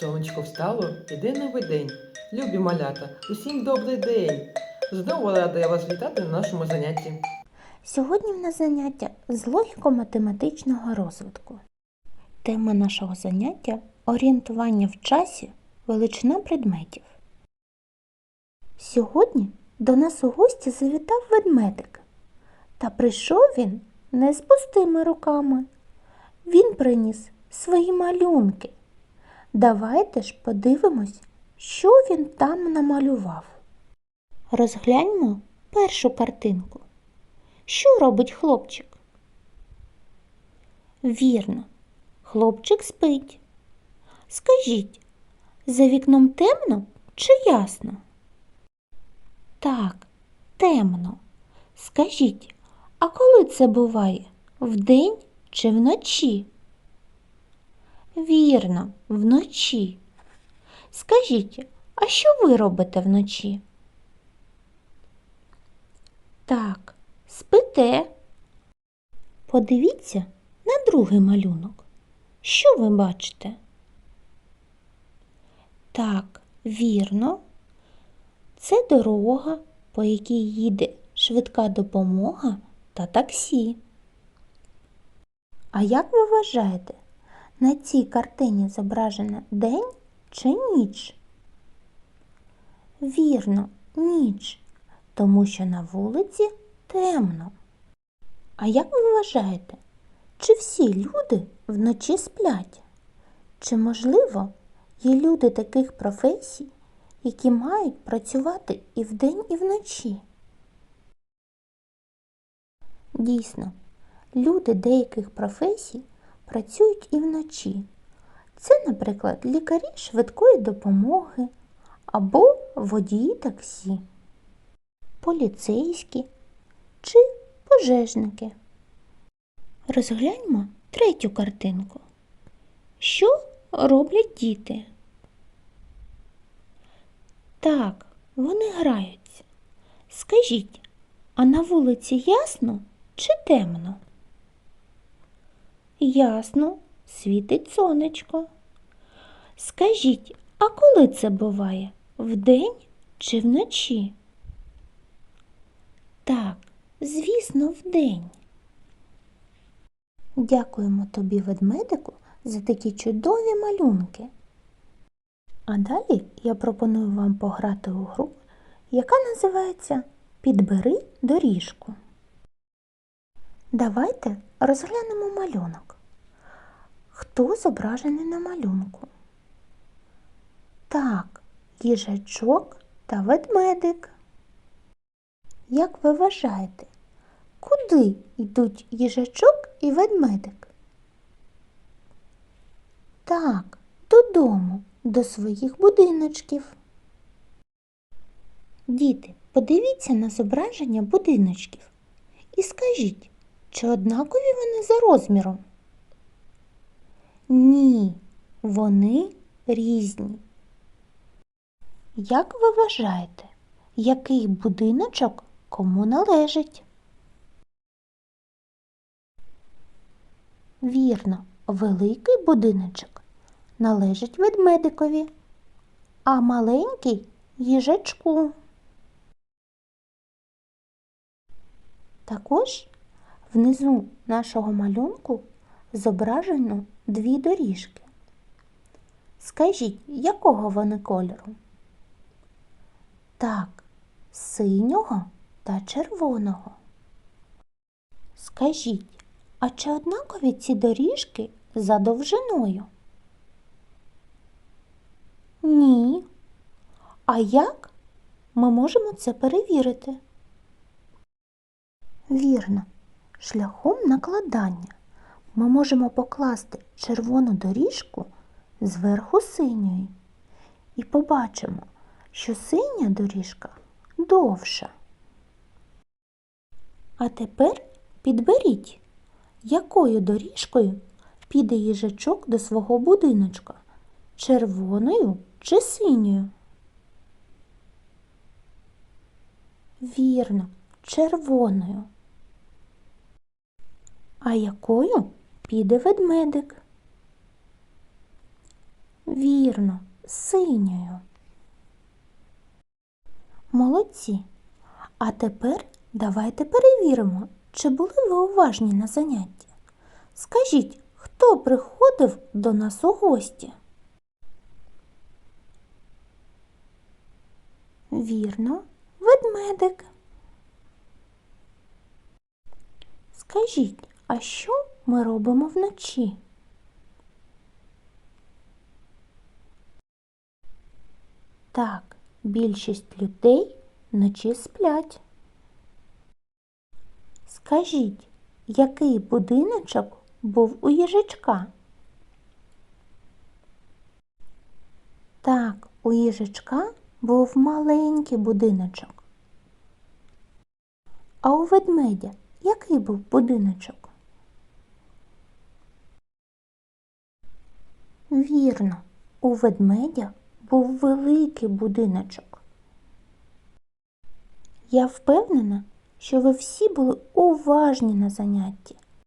Сонечко встало, іде новий день. Любі малята, усім добрий день. Знову рада я вас вітати на нашому занятті. Сьогодні в нас заняття з логіко-математичного розвитку. Тема нашого заняття орієнтування в часі, величина предметів. Сьогодні до нас у гості завітав ведмедик. Та прийшов він не з пустими руками. Він приніс свої малюнки. Давайте ж подивимось, що він там намалював. Розгляньмо першу картинку. Що робить хлопчик? Вірно, хлопчик спить. Скажіть, за вікном темно чи ясно? Так, темно. Скажіть, а коли це буває? Вдень чи вночі? Вірно, вночі. Скажіть, а що ви робите вночі? Так, спите. Подивіться на другий малюнок. Що ви бачите? Так, вірно. Це дорога, по якій їде швидка допомога та таксі. А як ви вважаєте, на цій картині зображено день чи ніч? Вірно, ніч, тому що на вулиці темно. А як ви вважаєте, чи всі люди вночі сплять? Чи, можливо, є люди таких професій, які мають працювати і вдень, і вночі? Дійсно, люди деяких професій працюють і вночі. Це, наприклад, лікарі швидкої допомоги або водії таксі, поліцейські чи пожежники. Розгляньмо третю картинку. Що роблять діти? Так, вони граються. Скажіть, а на вулиці ясно чи темно? Ясно, світить сонечко. Скажіть, а коли це буває? Вдень чи вночі? Так, звісно, вдень. Дякуємо тобі, ведмедику, за такі чудові малюнки. А далі я пропоную вам пограти у гру, яка називається Підбери доріжку. Давайте розглянемо малюнок. Хто зображений на малюнку? Так, їжачок та ведмедик. Як ви вважаєте, куди йдуть їжачок і ведмедик? Так, додому, до своїх будиночків. Діти, подивіться на зображення будиночків і скажіть, чи однакові вони за розміром? Ні, вони різні. Як ви вважаєте, який будиночок кому належить? Вірно, великий будиночок належить ведмедикові, а маленький їжачку. Також внизу нашого малюнку зображено дві доріжки. Скажіть, якого вони кольору? Так, синього та червоного. Скажіть, а чи однакові ці доріжки за довжиною? Ні. А як ми можемо це перевірити? Вірно, шляхом накладання ми можемо покласти червону доріжку зверху синьої і побачимо, що синя доріжка довша. А тепер підберіть, якою доріжкою піде їжачок до свого будиночка червоною чи синьою? Вірно, червоною. А якою піде ведмедик? Вірно, синьою. Молодці. А тепер давайте перевіримо, чи були ви уважні на занятті. Скажіть, хто приходив до нас у гості? Вірно, ведмедик. Скажіть, а що ми робимо вночі? Так, більшість людей вночі сплять. Скажіть, який будиночок був у їжачка? Так, у їжачка був маленький будиночок. А у ведмедя який був будиночок? Вірно, у ведмедя був великий будиночок. Я впевнена, що ви всі були уважні на занятті